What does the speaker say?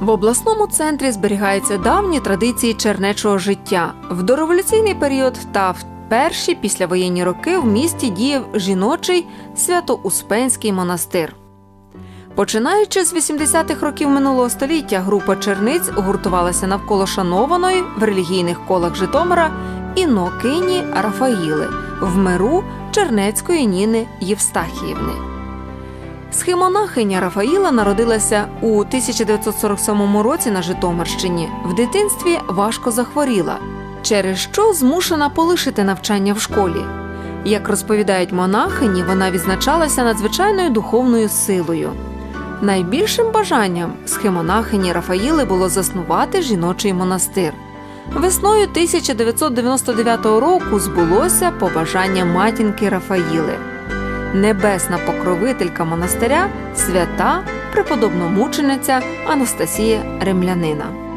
В обласному центрі зберігаються давні традиції чернечого життя. В дореволюційний період та в перші післявоєнні роки в місті діяв жіночий Свято-Успенський монастир. Починаючи з 80-х років минулого століття, група черниць гуртувалася навколо шанованої в релігійних колах Житомира інокині Рафаїли в миру Чернецької Ніни Євстахіївни. Схемонахиня Рафаїла народилася у 1947 році на Житомирщині. В дитинстві важко захворіла, через що змушена полишити навчання в школі. Як розповідають монахині, вона відзначалася надзвичайною духовною силою. Найбільшим бажанням схемонахині Рафаїли було заснувати жіночий монастир. Весною 1999 року збулося побажання матінки Рафаїли. Небесна покровителька монастиря свята преподобномучениця Анастасія Ремлянина.